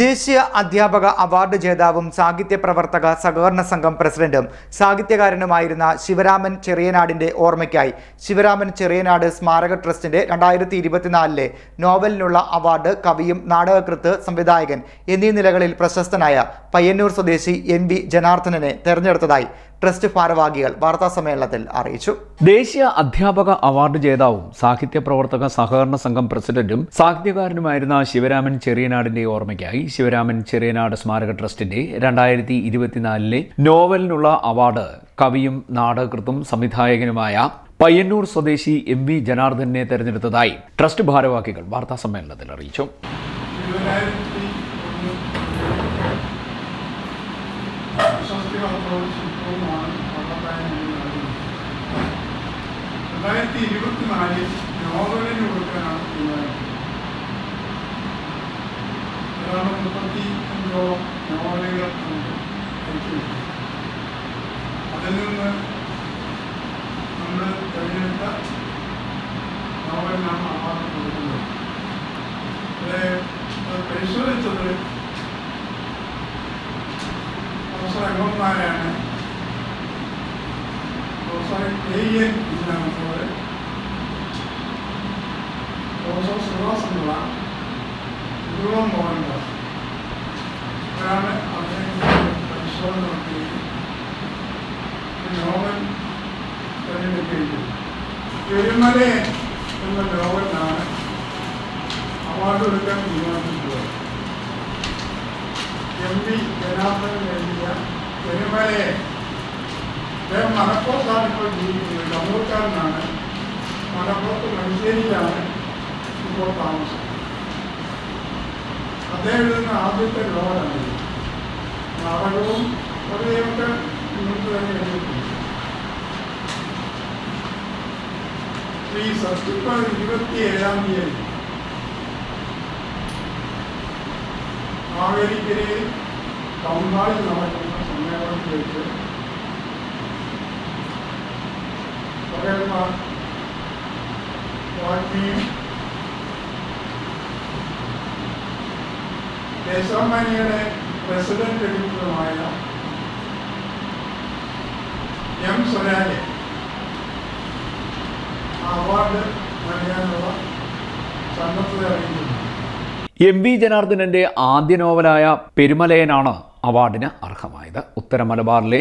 ദേശീയ അധ്യാപക അവാർഡ് ജേതാവും സാഹിത്യ പ്രവർത്തക സഹകരണ സംഘം പ്രസിഡന്റും സാഹിത്യകാരനുമായിരുന്ന ശിവരാമൻ ചെറിയനാടിന്റെ ഓർമ്മയ്ക്കായി. ശിവരാമൻ ചെറിയനാട് സ്മാരക ട്രസ്റ്റിന്റെ രണ്ടായിരത്തി ഇരുപത്തിനാലിലെ നോവലിനുള്ള അവാർഡ് കവിയും നാടകകൃത്ത് സംവിധായകൻ എന്നീ നിലകളിൽ പ്രശസ്തനായ പയ്യന്നൂർ സ്വദേശി എൻ വി ജനാർദ്ദനനെ തെരഞ്ഞെടുത്തതായി ട്രസ്റ്റ് ഭാരവാഹികൾ വാർത്താസമ്മേളനത്തിൽ അറിയിച്ചു. ദേശീയ അധ്യാപക അവാർഡ് ജേതാവും സാഹിത്യ പ്രവർത്തക സഹകരണ സംഘം പ്രസിഡന്റും സാഹിത്യകാരനുമായിരുന്ന ശിവരാമൻ ചെറിയനാടിന്റെ ഓർമ്മയ്ക്കായി ശിവരാമൻ ചെറിയനാട് സ്മാരക ട്രസ്റ്റിന്റെ രണ്ടായിരത്തി ഇരുപത്തിനാലിലെ നോവലിനുള്ള അവാർഡ് കവിയും നാടകൃത്തും സംവിധായകനുമായ പയ്യന്നൂർ സ്വദേശി എം വി ജനാർദ്ദനെ തെരഞ്ഞെടുത്തതായി ട്രസ്റ്റ് ഭാരവാഹികൾ വാർത്താ സമ്മേളനത്തിൽ അറിയിച്ചു. രണ്ടായിരത്തി ഇരുപത്തിനാലിൽ നോവലുകൾ നമുക്ക് അയച്ചു അതിൽ നിന്ന് നമ്മൾ തിരഞ്ഞെടുത്ത നോവലിനാണ് അവാർഡ് കൊടുക്കുന്നത് ഇതിലെ അത് പരിശോധിച്ചത് പ്രൊഫസർ അംഗന്മാരാണ് professor A N കുഞ്ഞാമത്തോട് professor സുഭാസനുള്ള ഗുരുവം Mohandas തിരഞ്ഞെടുക്കുകയും ചെയ്തു പെരുമലെ എന്ന നോവലിനാണ് അവാർഡ് കൊടുക്കാൻ തീരുമാനിച്ചിട്ടുള്ളത് എം പി ജനാർദ്ദൻ എഴുതിയ പെരുമലയെ അദ്ദേഹം മലപ്പുറത്താണ് ഇപ്പോൾ ജീവിക്കുന്നത്. കണ്ണൂർക്കാരനാണ്. മലപ്പുറത്ത് മഞ്ചേരിയിലാണ് ഇപ്പോൾ താമസം അദ്ദേഹം എഴുതുന്ന ആദ്യത്തെ നോവലാണ് നാടകവും കവിതയൊക്കെ ഈ സെപ്റ്റംബർ ഇരുപത്തി ഏഴാം തീയതി മാവേലിക്കരയിൽ ടൗൺ നടക്കുന്ന സമ്മേളനത്തിൽ വെച്ച് പകർമാർ വാഗ്മിയും ദേശാഭിമാനിയുടെ പ്രസിഡന്റ് എഡിറ്ററുമായ എം സ്വരാജ് അവാർഡ് നൽകാനുള്ള എം വി ജനാർദ്ദനന്റെ ആദ്യ നോവലായ പെരുമലയനാണ് അവാർഡിന് അർഹമായത്. ഉത്തര മലബാറിലെ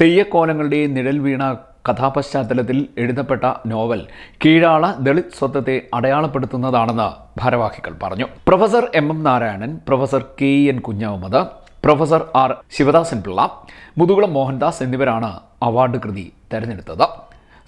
തെയ്യക്കോലങ്ങളുടെ നിഴൽ വീണ കഥാപശ്ചാത്തലത്തിൽ എഴുതപ്പെട്ട നോവൽ കീഴാള ദളിത് സ്വത്വത്തെ അടയാളപ്പെടുത്തുന്നതാണെന്ന് ഭാരവാഹികൾ പറഞ്ഞു. Professor M M Narayanan professor K N Kunhahammad professor R Sivadasan Pillai Muthukulam Mohandas എന്നിവരാണ് അവാർഡ് കൃതി തെരഞ്ഞെടുത്തത്.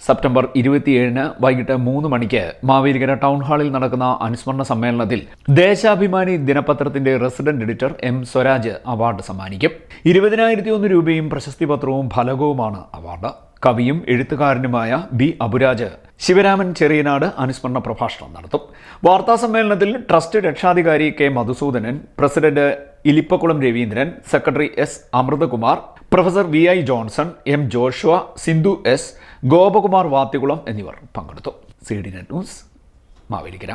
സെപ്റ്റംബർ ഇരുപത്തിയേഴിന് വൈകിട്ട് മൂന്ന് മണിക്ക് മാവേലിക്കര ടൗൺ ഹാളിൽ നടക്കുന്ന അനുസ്മരണ സമ്മേളനത്തിൽ ദേശാഭിമാനി ദിനപത്രത്തിന്റെ resident editor M Swaraj award സമ്മാനിക്കും. ഇരുപതിനായിരത്തി ഒന്ന് രൂപയും പ്രശസ്തി പത്രവും ഫലകവുമാണ് അവാർഡ്. കവിയും എഴുത്തുകാരനുമായ ബി അബുരാജ് ശിവരാമൻ ചെറിയനാട് അനുസ്മരണ പ്രഭാഷണം നടത്തും. വാർത്താ സമ്മേളനത്തിൽ ട്രസ്റ്റ് രക്ഷാധികാരി K Madhusudanan president Elippakulam Raveendran secretary S Amrithakumar professor V I Johnson M Joshua Sindhu S Gopakumar Vathikulam എന്നിവർ പങ്കെടുത്തു. C D net news Mavelikkara.